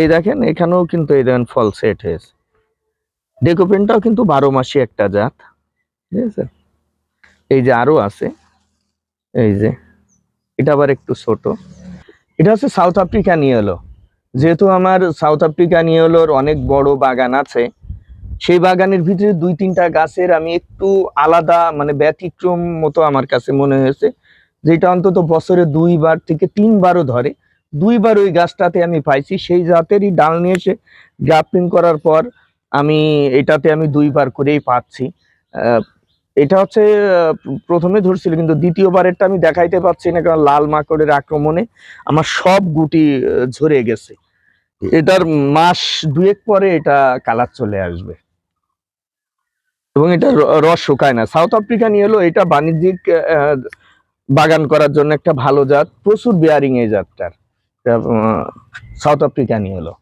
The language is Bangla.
এই দেখেন, এখানেও কিন্তু এই দেখেন ফল সেট হয়েছে ডেকোপেনটাও কিন্তু বারো মাসি একটা জাত, ঠিক আছে? এই যে আরও আছে, এই যে, এটা আবার একটু ছোট। এটা হচ্ছে সাউথ আফ্রিকান ইয়েলো যেহেতু আমার সাউথ আফ্রিকান ইয়েলোর অনেক বড় বাগান আছে, সেই বাগানের ভিতরে দুই তিনটা গাছের আমি একটু আলাদা মানে ব্যতিক্রম মতো আমার কাছে মনে হয়েছে, যেটা অন্তত বছরে দুইবার থেকে তিনবারও ধরে। দুইবার ওই গাছটাতে আমি পাইছি সেই জাতেরই ডাল নিয়ে এসে গ্রাফটিং করার পর আমি এটাতে আমি দুইবার করেই পাচ্ছি। আহ, এটা হচ্ছে প্রথমে ধরছিল কিন্তু দ্বিতীয়বারেরটা আমি দেখাইতে পাচ্ছি না কারণ লাল মাকড়ের আক্রমণে আমার সব গুটি ঝরে গেছে। এটার মাস দুয়েক পরে এটা কালার চলে আসবে। এবং এটা রস শুকায় না। সাউথ আফ্রিকান ইয়েলো এটা বাণিজ্যিক আহ, বাগান করার জন্য একটা ভালো জাত প্রচুর বেয়ারিং এই জাতটার। South African yellow